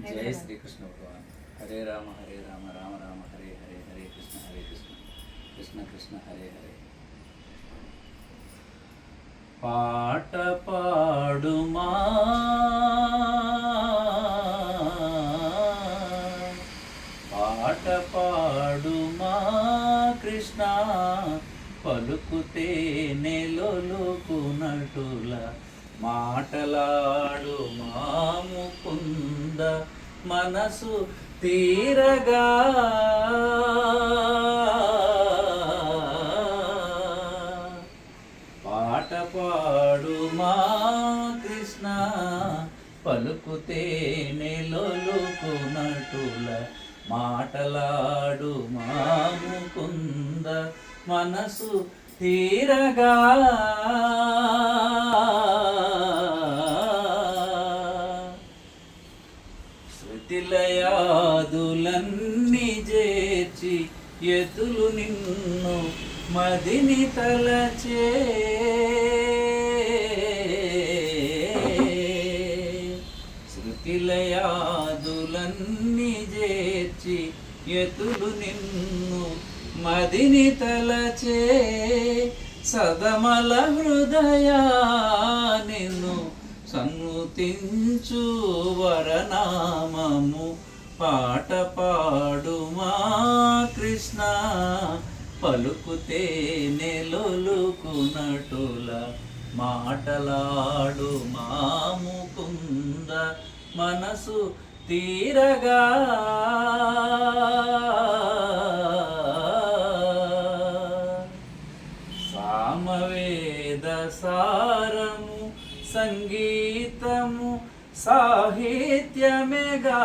జయ శ్రీకృష్ణ భగవాన్. హరే రామ హరే రామ రామ రామ హరే హరే హరే కృష్ణ హరే కృష్ణ. కృష్ణ కృష్ణ హరే హరే. పాట పాడుమా? పాట పాడుమా కృష్ణ? పలుకుతే నెలొలుకునటుల మాటలాడు మనసు తీరగా. పాట పాడు మా కృష్ణ పలుకుతే నెలొలుకునటుల మాటలాడు మాముకుంద మనసు తీరగా. శృతిలయాదులన్నీ చేర్చి ఎతులు నిన్ను మదిని తలచే. శృతిలయాదులన్నీ చేర్చి ఎతులు నిన్ను మదిని తలచే. సదమల హృదయా నిన్ను సన్నుతించు వరనామము పాట పాడుమా కృష్ణ. పలుకుతే నెలొలుకునటుల మాటలాడు మాముకుంద మనసు తీరగా. సామవేద సారము సంగీతము సాహిత్యమేగా.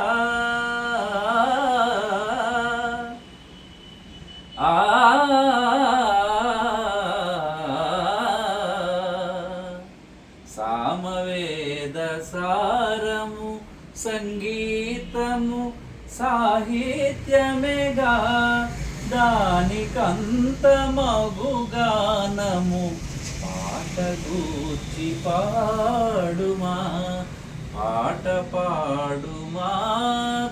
ఆ. సామవేద సారము సంగీతము సాహిత్యమేగా. దానికంత మగుగానము పాట గూర్చి పాడుమా పాట పాడుమా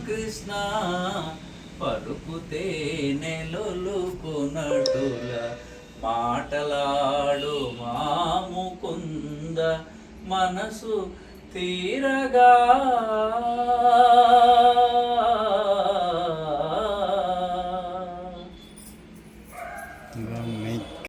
కృష్ణ. పలుకుతే నెలొలుకునటుల మాటలాడు మాముకుంద మనసు తీరగా.